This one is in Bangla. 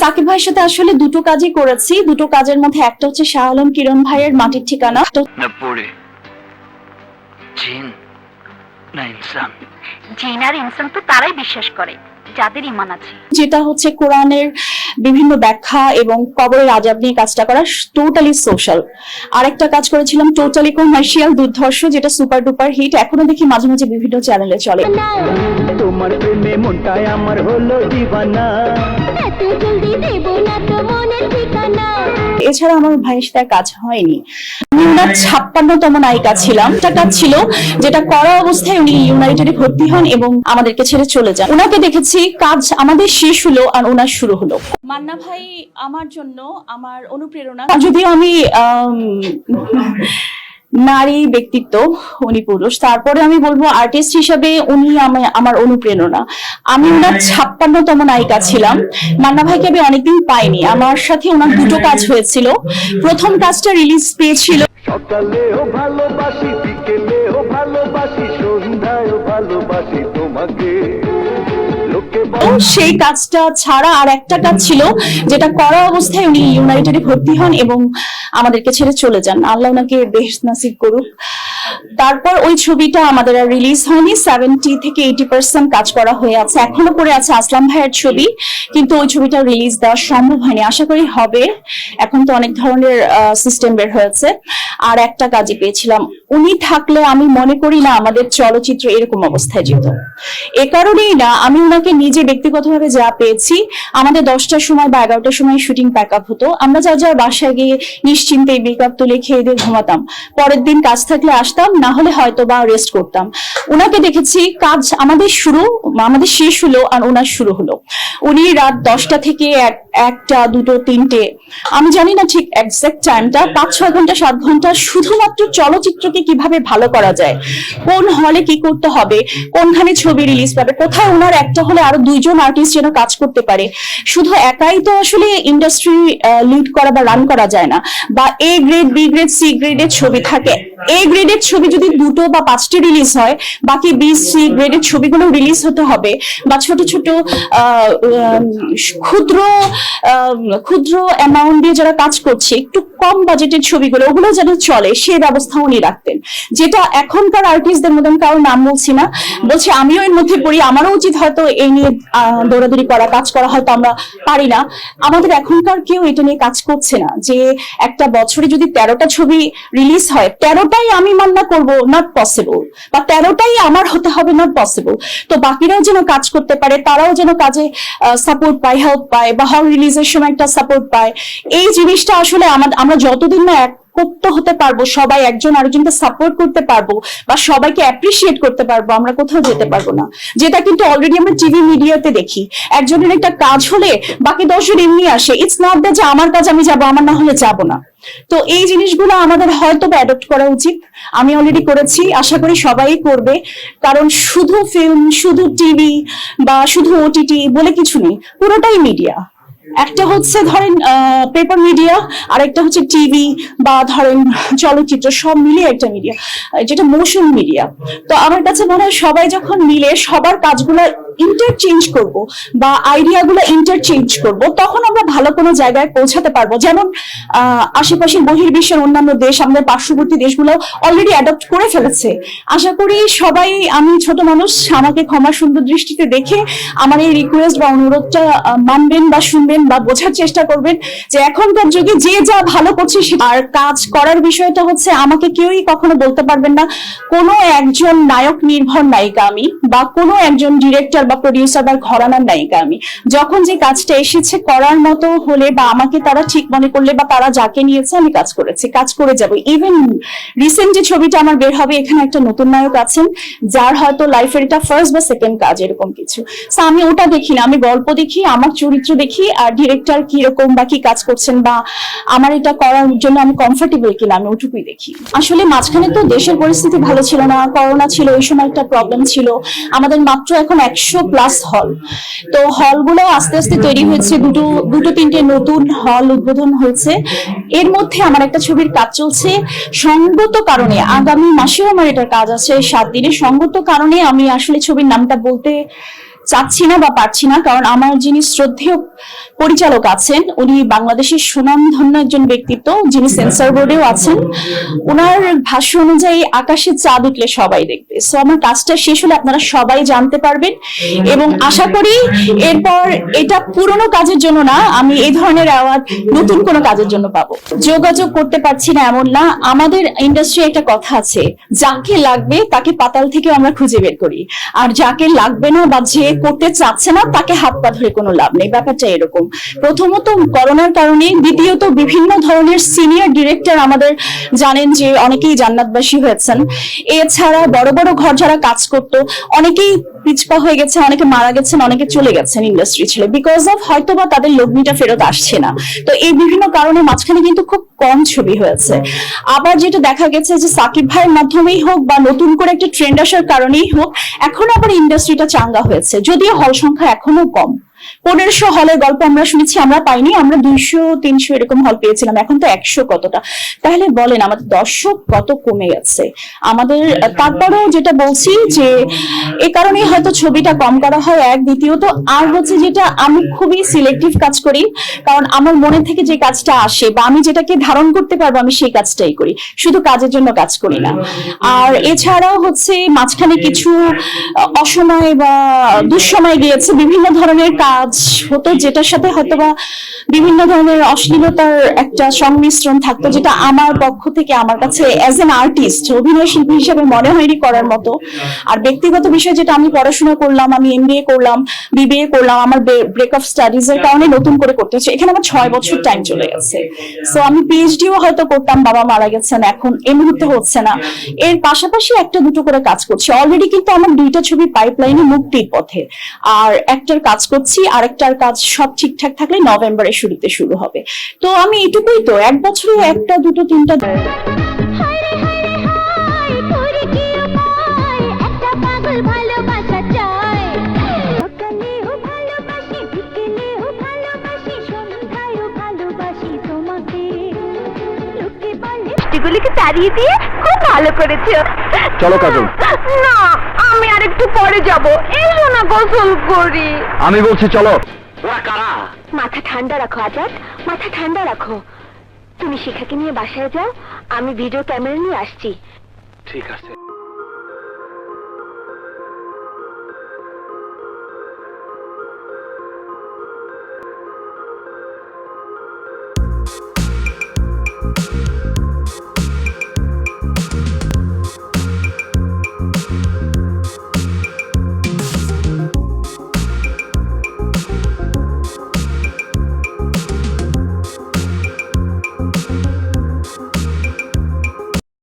সাকিব ভাইয়ের সাথে আসলে দুটো কাজই করেছি। দুটো কাজের মধ্যে একটা হচ্ছে শাহ আলম কিরণ ভাইয়ের মাটির ঠিকানা। তো না পড়ে। জিন না ইনসান। জিন আর ইনসান তো তারাই বিশ্বাস করে যাদের ইমান আছে। যেটা হচ্ছে কোরআনের বিভিন্ন ব্যাখ্যা এবং কবরের আজাব নিয়ে কাজটা করা টোটালি সোশ্যাল আরেকটা কাজ করেছিলাম টোটালি কমার্শিয়াল দুর্ধর্ষ যেটা সুপার ডুপার হিট এখনও দেখি মাঝে মাঝে বিভিন্ন চ্যানেলে চলে। তোমার প্রেমে মনটাই আমার হলো দিবানা। এত জলদি দেব না তো মনের ঠিকানা। এছাড়া আমার ভাইয়ের সাথে কাজ হয়নি। আমি ওনার ছাপ্পান্নতম নায়িকা ছিলাম। একটা কাজ ছিল যেটা করা অবস্থায় উনি ইউনাইটেডে ভর্তি হন এবং আমাদেরকে ছেড়ে চলে যান। ওনাকে দেখেছি কাজ আমাদের শেষ হলো আর ওনার শুরু হলো। মান্না ভাই আমার জন্য আমার অনুপ্রেরণা। যদিও আমি নারী ব্যক্তিত্ব উনি পুরুষ তারপরে আমি বলব আর্টিস্ট হিসাবে উনি আমার অনুপ্রেরণা। আমি ওনার ছাপ্পান্নতম নায়িকা ছিলাম। মান্না ভাইকে আমি অনেকদিন পাইনি। আমার সাথে ওনার দুটো কাজ হয়েছিল। প্রথম কাজটা রিলিজ পেয়েছিল। সকালেও ভালোবাসি বিকেলেও ভালোবাসি সন্ধ্যায়ও ভালোবাসি তোমাকে। সেই কাজটা ছাড়া আর একটা কাজ ছিল, যেটা করা অবস্থায় উনি ইউনাইটেডে ভর্তি হন এবং আমাদেরকে ছেড়ে চলে যান। আল্লাহ ওনাকে বেশ নাসিব করুক। তারপর ওই ছবিটা আমাদের আর রিলিজ হয়নি। সেভেন্টি থেকে এইটি পার্সেন্ট কাজ করা হয়ে আছে। এখনও করে আছে আসলাম ভাইয়ের ছবি, কিন্তু ওই ছবিটা রিলিজ দেওয়া সম্ভব হয়নি। আশা করি হবে। এখন তো অনেক ধরনের সিস্টেম বের হয়েছে। আর একটা কাজই পেয়েছিলাম। উনি থাকলে আমি মনে করি না আমাদের চলচ্চিত্র এরকম অবস্থায় যেত। এ কারণেই না, আমি ওনাকে নিজে ব্যক্তিগতভাবে যা পেয়েছি, আমাদের দশটার সময় বা এগারোটার সময় শুটিং প্যাক আপ হতো। আমরা যার যার বাসায় গিয়ে নিশ্চিন্তে মেকআপ তুলে খেয়ে দিয়ে ঘুমাতাম। পরের দিন কাজ থাকলে আসতাম, না হলে হয়তো বা রেস্ট করতাম। ওনাকে দেখেছি, কাজ আমাদের শুরু, আমাদের শেষ হলো আর ওনার শুরু হলো। উনি রাত দশটা থেকে এক- একটা, দুটো, তিনটে। আমি জানি না ঠিক এক্সাক্ট টাইমটা পাঁচ, ছয় ঘণ্টা, সাত ঘণ্টা, শুধুমাত্র চলচ্চিত্রকে কীভাবে ভালো করা যায়, কোন হলে কি করতে হবে, কোনখানে ছবি রিলিজ পাবে, কোথায় ওনার একটা হলে আরও দুইজন আর্টিস্ট যেন কাজ করতে পারে। শুধু একাই তো আসলে ইন্ডাস্ট্রি লিড করা বা রান করা যায় না, বা A grade B grade C গ্রেডের ছবি থাকে। এ গ্রেডের ছবি যদি দুটো বা পাঁচটি রিলিজ হয়, বাকি বি সি গ্রেডের ছবিগুলো রিলিজ হতে হবে বা ছোট ছোট ক্ষুদ্র ক্ষুদ্র অ্যামাউন্ট দিয়ে যারা কাজ করছে, একটু কম বাজেটের ছবিগুলো, ওগুলো যেন চলে সে ব্যবস্থা উনি রাখতেন। যেটা এখনকার আর্টিস্টদের মতন কারও নাম বলছি না। বলছি, আমিও এর মধ্যে পড়ি, আমারও উচিত হয়তো এই নিয়ে দৌড়াদৌড়ি করা, কাজ করা হয়তো আমরা পারি না। আমাদের এখনকার কেউ এটা নিয়ে কাজ করছে না। যে একটা বছরে যদি তেরোটা ছবি রিলিজ হয় তেরোটাই আমি মান্না করব নট পসিবল বা তেরোটাই আমার হতে হবে নট পসিবল তো বাকিরাও যেন কাজ করতে পারে, তারাও যেন কাজে সাপোর্ট পায় হেল্প পায়, বা হল রিলিজের সময় একটা সাপোর্ট পায়। এই জিনিসটা আসলে আমরা যতদিন না একত্র হতে পারব সবাই একজন আরেকজনকে সাপোর্ট করতে পারব বা সবাইকে অ্যাপ্রিসিয়েট করতে পারব আমরা কোথাও যেতে পারব না। যেটা কিন্তু অলরেডি আমরা টিভি মিডিয়াতে দেখি। একজনের একটা কাজ হলে বাকি দশজন এমনি আসে। ইটস নট দ্যাট যে আমার কাজ আমি যাব আমার না হলে যাব না। তো এই জিনিসগুলো আমাদের হয়তো অ্যাডপ্ট করা উচিত। আমি অলরেডি করেছি আশা করি সবাই করবে। কারণ শুধু ফিল্ম শুধু টিভি বা শুধু ওটিটি বলে কিছু নেই পুরোটাই মিডিয়া একটা হচ্ছে ধরেন পেপার মিডিয়া আর একটা হচ্ছে টিভি বা ধরেন চলচ্চিত্র, সব মিলিয়ে একটা মিডিয়া যেটা মোশন মিডিয়া তো আমার কাছে মনে হয় সবাই যখন মিলে সবার কাজগুলো ইন্টারচেঞ্জ করব বা আইডিয়াগুলো ইন্টারচেঞ্জ করব, তখন আমরা ভালো কোনো জায়গায় পৌঁছাতে পারব। যেমন আশেপাশের বহির্বিশ্বের অন্যান্য দেশ, আমাদের পার্শ্ববর্তী দেশগুলো অলরেডি অ্যাডপ্ট করে ফেলেছে। আশা করি সবাই, আমি ছোট মানুষ, আমাকে ক্ষমা সুন্দর দৃষ্টিতে দেখে আমার এই রিকোয়েস্ট বা অনুরোধটা মানবেন বা শুনবেন বা বোঝার চেষ্টা করবেন যে এখনকার যুগে যে যা ভালো করছে আর কাজ করার বিষয়টা হচ্ছে আমাকে কেউই কখনো বলতে পারবেন না। কোনো একজন নায়ক নির্ভর নায়িকা আমি বা কোনো একজন ডিরেক্টর বা প্রডিউসার বা ঘরানার নায়িকা আমি। যখন যে কাজটা এসেছে করার মতো হলে বা আমাকে তারা ঠিক মনে করলে বা তারা যাকে নিয়েছে আমি কাজ করেছি, কাজ করে যাব। ইভেন রিসেন্ট যে ছবিটা আমার বের হবে, এখানে একটা নতুন নায়ক আছেন, যার হয়তো লাইফের এটা ফার্স্ট বা সেকেন্ড কাজ এরকম কিছু। আমি ওটা দেখি না, আমি গল্প দেখি, আমার চরিত্র দেখি, আর ডিরেক্টর কীরকম বা কি কাজ করছেন বা আমার এটা করার জন্য আমি কমফোর্টেবল কিনা আমি ওটুকুই দেখি। আসলে মাঝখানে তো দেশের পরিস্থিতি ভালো ছিল না করোনা ছিল ওই সময় একটা প্রবলেম ছিল। আমাদের মাত্র এখন একশো প্লাস হল তো হলগুলো আস্তে আস্তে তৈরি হয়েছে, দুটো দুটো, তিনটে নতুন হল উদ্বোধন হয়েছে। এর মধ্যে আমার একটা ছবির কাজ চলছে। সঙ্গত কারণে, আগামী মাসেও আমার এটার কাজ আছে, সাত দিনে সঙ্গত কারণে আমি আসলে ছবির নামটা বলতে চাচ্ছি না বা পারছি না, কারণ আমার যিনি শ্রদ্ধেয় পরিচালক আছেন, উনি বাংলাদেশের সুনামধন্য একজন ব্যক্তিত্ব, যিনি সেন্সর বোর্ডেও আছেন ওনার ভাষ্য অনুযায়ী আকাশে চাঁদ উঠলে সবাই দেখবে। সো আমার কাজটা শেষ হলে আপনারা সবাই জানতে পারবেন এবং আশা করি এরপর এটা পুরনো কাজের জন্য না, আমি এই ধরনের অ্যাওয়ার্ড নতুন কোনো কাজের জন্য পাবো। যোগাযোগ করতে পারছি না এমন না, আমাদের ইন্ডাস্ট্রি একটা কথা আছে, যাকে লাগবে তাকে পাতাল থেকে আমরা খুঁজে বের করি। আর যাকে লাগবে না বা যে করতে চাচ্ছে না, তাকে হাত পা ধরে কোনো লাভ নেই। ব্যাপারটা এরকম। প্রথমত করোনার কারণে, দ্বিতীয়ত বিভিন্ন ধরনের সিনিয়র ডিরেক্টর আমাদের জানেন যে অনেকেই জান্নাতবাসী হয়েছেন। এছাড়া বড় বড় ঘর যারা কাজ করত, অনেকেই পিছপা হয়ে গেছে অনেকে মারা গেছেন, অনেকে চলে গেছেন ইন্ডাস্ট্রি ছেড়ে। বিকজ অফ হয়তো বা তাদের লগ্নিটা ফেরত আসছে না। তো এই বিভিন্ন কারণে মাঝখানে কিন্তু খুব কম ছবি হয়েছে। আবার যেটা দেখা গেছে যে সাকিব ভাইয়ের মাধ্যমেই হোক বা নতুন করে একটা ট্রেন্ড আসার কারণেই হোক, এখন আবার ইন্ডাস্ট্রিটা চাঙ্গা হয়েছে। যদিও হল সংখ্যা এখনও কম। পনেরোশো হলের গল্প আমরা শুনেছি আমরা পাইনি আমরা দুইশো তিনশো এরকম হল পেয়েছিলাম এখন তো একশো কতটা? তাহলে বলেন আমাদের দর্শক কত কমে গেছে? আমাদের তারপরেও যেটা বলছি যে এ কারণেই হয়তো ছবিটা কম করা হয় এক দ্বিতীয়ত আর হচ্ছে যেটা আমি খুবই সিলেক্টিভ কাজ করি কারণ আমার মনে থেকে যে কাজটা আসে বা আমি যেটাকে ধারণ করতে পারব আমি সেই কাজটাই করি শুধু কাজের জন্য কাজ করি না। আর এছাড়াও হচ্ছে মাঝখানে কিছু অসময় বা দুঃসময় গিয়েছে বিভিন্ন ধরনের কাজ হতো যেটার সাথে হয়তোবা বিভিন্ন ধরনের অশ্লীলতার একটা সংমিশ্রণ থাকতো যেটা আমার পক্ষ থেকে আমার কাছে অ্যাজ এন আর্টিস্ট অভিনয় শিল্পী হিসেবে মনে হয়নি করার মতো। আর ব্যক্তিগত বিষয় যেটা আমি পড়াশোনা করলাম আমি এমবিএ করলাম বিবিএ করলাম আমার ব্রেক অফ স্টাডিজ এর কারণে নতুন করে করতে হচ্ছে। এখানে আমার ছয় বছর টাইম চলে গেছে। সো আমি পিএইচডিও হয়তো করতাম বাবা মারা গেছেন এখন এই মুহূর্তে হচ্ছে না। এর পাশাপাশি একটা দুটো করে কাজ করছি। অলরেডি কিন্তু আমার দুইটা ছবি পাইপলাইনে মুক্তির পথে। আর একটার কাজ করছি আরেকটার কাজ সব ঠিকঠাক থাকলে নভেম্বরের শুরুতে শুরু হবে। তো আমি এটুকুই তো, এক বছরে একটা, দুটো, তিনটা বলে তাড়িয়ে দিয়ে খুব ভালো করেছ। চলো, কাজল। না আমি আর একটু পরে যাব। এসো না গোসল করি। আমি বলছি চলো। ওরা কারা? মাথা ঠান্ডা রাখো আজাদ। মাথা ঠান্ডা রাখো। তুমি শিখাকে নিয়ে বাসায় যাও। আমি ভিডিও ক্যামেরা নিয়ে আসছি। ঠিক আছে।